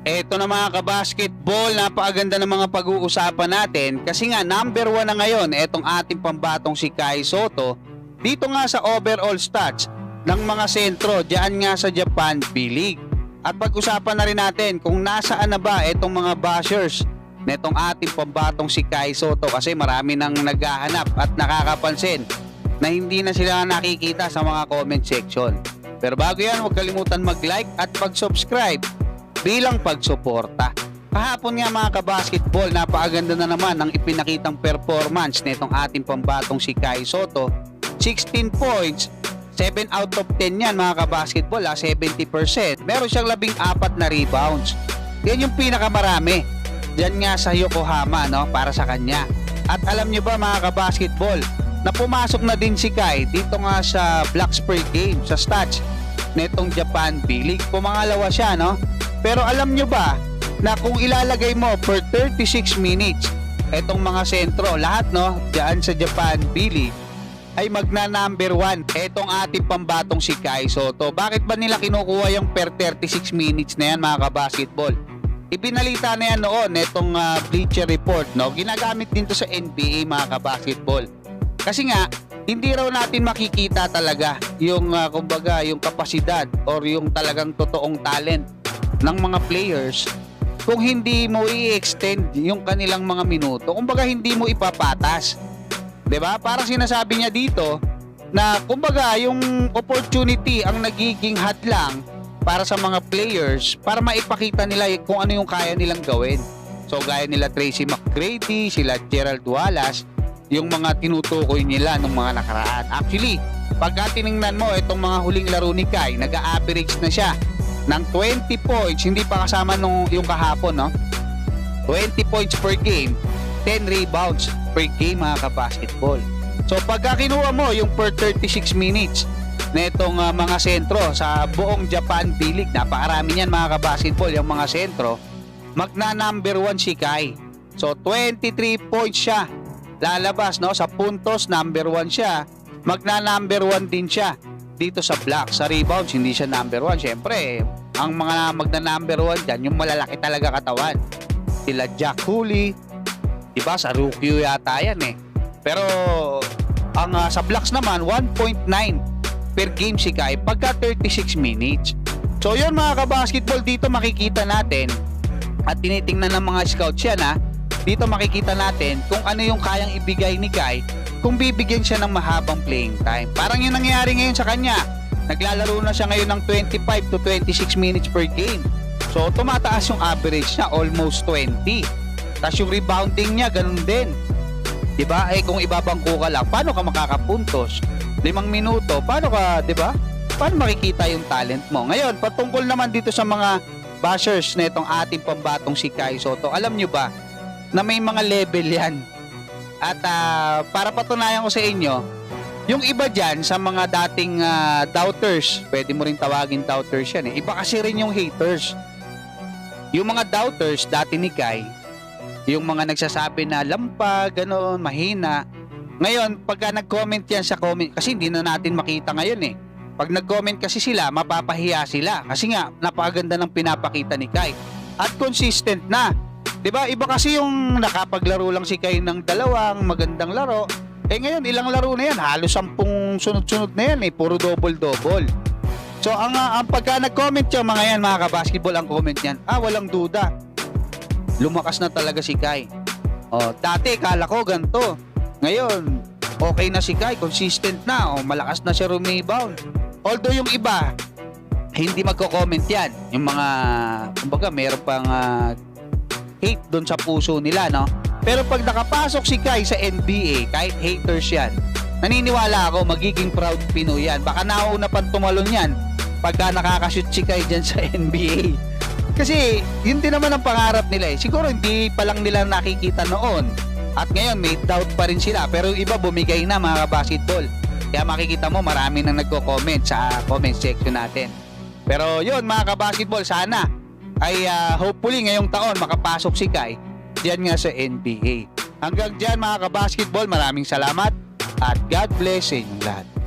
Eto na mga kabasketball, napakaganda ng mga pag-uusapan natin kasi nga number one na ngayon etong ating pambatong si Kai Soto dito nga sa overall stats ng mga sentro diyan nga sa Japan B-League. At pag-usapan na rin natin kung nasaan na ba etong mga bashers netong ating pambatong si Kai Soto kasi marami nang naghahanap at nakakapansin na hindi na sila nakikita sa mga comment section. Pero bago yan, huwag kalimutan mag-like at mag-subscribe bilang pagsuporta. Kahapon nga mga kabasketball, napakaganda na naman ang ipinakitang performance nitong ating pambatong si Kai Soto. 16 points, 7 out of 10 yan mga kabasketball, ah, 70%. Meron siyang labing apat na rebounds. Yan yung pinakamarami. Diyan nga sa Yokohama no, para sa kanya. At alam nyo ba mga kabasketball, na pumasok na din si Kai dito nga sa Black Spray game sa stats netong Japan B-League. Pumangalawa siya no, pero alam nyo ba na kung ilalagay mo per 36 minutes etong mga sentro, lahat no, dyan sa Japan B-League ay magna number 1 etong ating pambatong si Kai Soto. Bakit ba nila kinukuha yung per 36 minutes na yan mga kabasketball? Ibinalita na yan noon etong ah, Bleacher Report no, ginagamit din to sa NBA mga kabasketball. Kasi nga, hindi raw natin makikita talaga yung ah, kumbaga yung kapasidad or yung talagang totoong talent ng mga players kung hindi mo i-extend yung kanilang mga minuto. Kumbaga hindi mo ipapatas. 'Di ba? Parang sinasabi niya dito na kumbaga yung opportunity ang nagiging hadlang para sa mga players para maipakita nila kung ano yung kaya nilang gawin. So gaya nila Tracy McGrady, sila Gerald Wallace, yung mga tinutukoy nila nung mga nakaraan. Actually, pagka tiningnan mo itong mga huling laro ni Kai, nag-average na siya ng 20 points, hindi pa kasama nung yung kahapon, no? 20 points per game, 10 rebounds per game mga kabasketball. So pagka kinuha mo yung per 36 minutes na itong ah, mga sentro sa buong Japan B-League, napakarami niyan mga kabasketball, yung mga sentro, magna number 1 si Kai. So 23 points siya lalabas no sa puntos number 1 siya magna number 1 din siya dito sa block sa rebounds hindi siya number 1 syempre ang mga magna number 1 diyan yung malalaki talaga katawan. Sila Jack Hooley di ba sa rookie yata yan eh. Pero ang ah, sa blocks naman 1.9 per game si Kai pagka 36 minutes. So yun mga kabasketball dito makikita natin at tinitingnan ng mga scouts yan ha dito makikita natin kung ano yung kayang ibigay ni Kai kung bibigyan siya ng mahabang playing time. Parang yung nangyayari ngayon sa kanya. Naglalaro na siya ngayon ng 25 to 26 minutes per game. So tumataas yung average niya almost 20. Tapos yung rebounding niya ganun din. 'Di ba? Eh kung ibabangko ka lang, paano ka makakapuntos? Limang minuto, paano ka, 'di ba? Paano makikita yung talent mo? Ngayon, patungkol naman dito sa mga bashers na itong ating pambatong si Kai Soto. Alam nyo ba, na may mga level yan. At ah, para patunayan ko sa inyo, yung iba dyan sa mga dating ah, doubters, pwede mo rin tawagin doubters yan eh. Iba kasi rin yung haters. Yung mga doubters dati ni Kai, yung mga nagsasabi na lampa, gano'n, mahina. Ngayon, pagka nag-comment yan sa comment, kasi hindi na natin makita ngayon eh. Pag nag-comment kasi sila, mapapahiya sila. Kasi nga, napakaganda ng pinapakita ni Kai. At consistent na. 'Di ba? Iba kasi yung nakapaglaro lang si Kai ng dalawang magandang laro. Eh ngayon, ilang laro na yan? Halos sampung sunod-sunod na yan eh. Puro double-double. So, ang, ah, ang pagka nag-comment yung mga yan, mga kabasketball, ang comment yan, ah, walang duda. Lumakas na talaga si Kai. Oh, dati, kala ko ganito. Ngayon, okay na si Kai, consistent na, oh, malakas na siya rebound. Although yung iba, hindi magko-comment yan. Yung mga, kumbaga, meron pang ah, hate doon sa puso nila, no? Pero pag nakapasok si Kai sa NBA, kahit haters yan, naniniwala ako magiging proud Pinoy yan. Baka nauna pa tumalon yan pagka nakakashoot si Kai dyan sa NBA. Kasi yun din naman ang pangarap nila eh. Siguro hindi pa lang nila nakikita noon. At ngayon may doubt pa rin sila. Pero iba bumigay na mga basketball. Kaya makikita mo marami nang nagko-comment sa comment section natin. Pero yun mga kabasketball, sana ay ah, hopefully ngayong taon makapasok si Kai diyan nga sa NBA. Hanggang diyan mga kabasketball, maraming salamat at God bless sa inyong lahat.